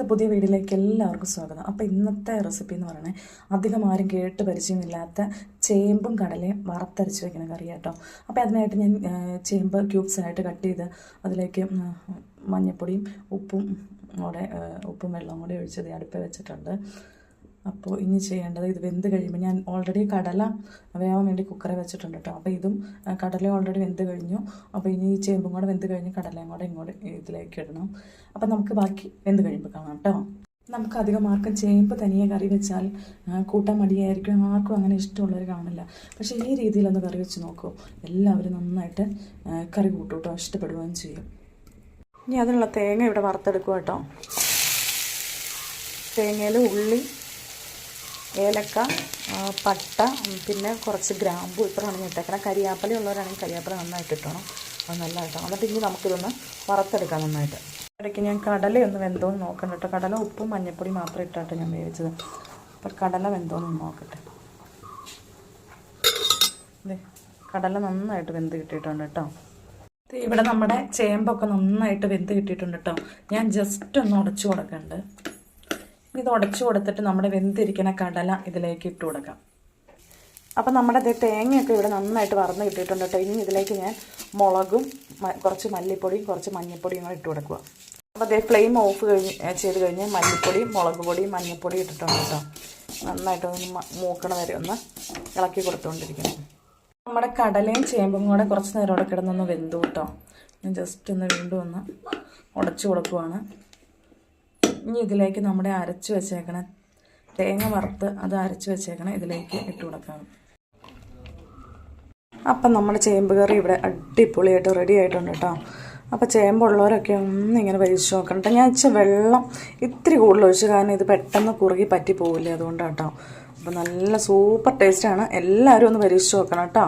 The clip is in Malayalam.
ഇന്നത്തെ പുതിയ വീഡിയോയിലേക്ക് എല്ലാവർക്കും സ്വാഗതം. അപ്പോൾ ഇന്നത്തെ റെസിപ്പി എന്ന് പറയുന്നത് അധികം ആരും കേട്ട് പരിചയമില്ലാത്ത ചേമ്പും കടലയും വറുത്തരച്ച് വെക്കുന്ന കറി കേട്ടോ അപ്പോൾ അതിനായിട്ട് ഞാൻ ചേമ്പ് ക്യൂബ്സായിട്ട് കട്ട് ചെയ്ത് അതിലേക്ക് മഞ്ഞൾപ്പൊടിയും ഉപ്പും കൂടെ ഉപ്പും വെള്ളവും കൂടെ ഒഴിച്ചത് അടുപ്പ് വെച്ചിട്ടുണ്ട്. അപ്പോൾ ഇനി ചെയ്യേണ്ടത് ഇത് വെന്ത് കഴിയുമ്പോൾ ഞാൻ ഓൾറെഡി കടല വേവാൻ വേണ്ടി കുക്കറെ വെച്ചിട്ടുണ്ട് കേട്ടോ. അപ്പോൾ ഇതും കടല ഓൾറെഡി വെന്ത് കഴിഞ്ഞു. അപ്പോൾ ഇനി ഈ ചേമ്പും കൂടെ വെന്ത് കഴിഞ്ഞ് കടലയും കൂടെ ഇങ്ങോട്ട് ഇതിലേക്ക് ഇടണം. അപ്പോൾ നമുക്ക് ബാക്കി വെന്ത് കഴിയുമ്പോൾ കാണാം കേട്ടോ. നമുക്ക് അധികം ആർക്കും ചേമ്പ് തനിയെ കറി വെച്ചാൽ കൂട്ടാൻ മടിയായിരിക്കും. ആർക്കും അങ്ങനെ ഇഷ്ടമുള്ളവർ കാണില്ല പക്ഷേ ഈ രീതിയിലൊന്ന് കറി വെച്ച് നോക്കൂ. എല്ലാവരും നന്നായിട്ട് കറി കൂട്ടും കേട്ടോ ഇഷ്ടപ്പെടുകയും ചെയ്യും. ഇനി അതിനുള്ള തേങ്ങ ഇവിടെ വറുത്തെടുക്കുക കേട്ടോ. തേങ്ങയിൽ ഉള്ളി ഏലക്ക പട്ട പിന്നെ കുറച്ച് ഗ്രാമ്പു ഇത്രയാണ് ഇട്ടേക്കണം. കരിയാപ്പല ഉള്ളവരാണെങ്കിൽ കരിയാപ്പല നന്നായിട്ട് ഇട്ടണം. അത് നല്ലതായിട്ടാണ് എന്നിട്ട് ഇനി നമുക്കിതൊന്ന് വറുത്തെടുക്കാം നന്നായിട്ട്. ഇടയ്ക്ക് ഞാൻ കടലയൊന്ന് വെന്തോന്ന് നോക്കണം കേട്ടോ. കടല ഉപ്പും മഞ്ഞൾപ്പൊടി മാത്രം ഇട്ടാട്ടോ ഞാൻ വേവിച്ചത്. അപ്പോൾ കടല വെന്തോന്ന് നോക്കട്ടെ. കടല നന്നായിട്ട് വെന്ത് കിട്ടിയിട്ടുണ്ട് കേട്ടോ. ഇവിടെ നമ്മുടെ ചേമ്പൊക്കെ നന്നായിട്ട് വെന്ത് കിട്ടിയിട്ടുണ്ട് കേട്ടോ. ഞാൻ ജസ്റ്റ് ഒന്ന് ഉടച്ചു കൊടുക്കുന്നുണ്ട് ഇത് ഉടച്ചു കൊടുത്തിട്ട് നമ്മുടെ വെന്തിരിക്കുന്ന കടല ഇതിലേക്ക് ഇട്ട് കൊടുക്കാം. അപ്പം നമ്മുടെ ദേ തേങ്ങയൊക്കെ ഇവിടെ നന്നായിട്ട് വറന്ന് കിട്ടിയിട്ടുണ്ട് കേട്ടോ. ഇനി ഇതിലേക്ക് ഞാൻ മുളകും കുറച്ച് മല്ലിപ്പൊടിയും കുറച്ച് മഞ്ഞൾപ്പൊടിയും കൂടെ ഇട്ട് കൊടുക്കുക. അപ്പോൾ അതേ ഫ്ലെയിം ഓഫ് കഴിഞ്ഞ് ചെയ്ത് കഴിഞ്ഞ് മല്ലിപ്പൊടിയും മുളക് പൊടിയും മഞ്ഞൾപ്പൊടി ഇട്ടിട്ടുണ്ട് കേട്ടോ. നന്നായിട്ട് ഒന്ന് മൂക്കണ വരെ ഒന്ന് ഇളക്കി കൊടുത്തുകൊണ്ടിരിക്കണം നമ്മുടെ കടലയും ചേമ്പും കൂടെ കുറച്ച് നേരം ഇവിടെ കിടന്നൊന്ന് വെന്തു കേട്ടോ. ഞാൻ ജസ്റ്റ് ഒന്ന് വീണ്ടും ഒന്ന് ഉടച്ചു കൊടുക്കുവാണ്. ഇനി ഇതിലേക്ക് നമ്മുടെ അരച്ച് വെച്ചേക്കണ തേങ്ങ വറുത്ത് അത് അരച്ച് വെച്ചേക്കണം ഇതിലേക്ക് ഇട്ട് കൊടുക്കണം. അപ്പം നമ്മുടെ ചേമ്പ് കറി ഇവിടെ അടിപൊളിയായിട്ട് റെഡി ആയിട്ടുണ്ട് കേട്ടോ അപ്പോൾ ചേമ്പുള്ളവരൊക്കെ ഒന്ന് ഇങ്ങനെ പരീക്ഷിച്ച് നോക്കണം ഞാൻ ഇച്ച വെള്ളം ഇത്തിരി കൂടുതൽ ഒഴിച്ചു കാരണം ഇത് പെട്ടെന്ന് കുറുകി പറ്റി പോവില്ലേ അതുകൊണ്ടാണ് കേട്ടോ അപ്പോൾ നല്ല സൂപ്പർ ടേസ്റ്റാണ് എല്ലാവരും ഒന്ന് പരീക്ഷിച്ച് നോക്കണം കേട്ടോ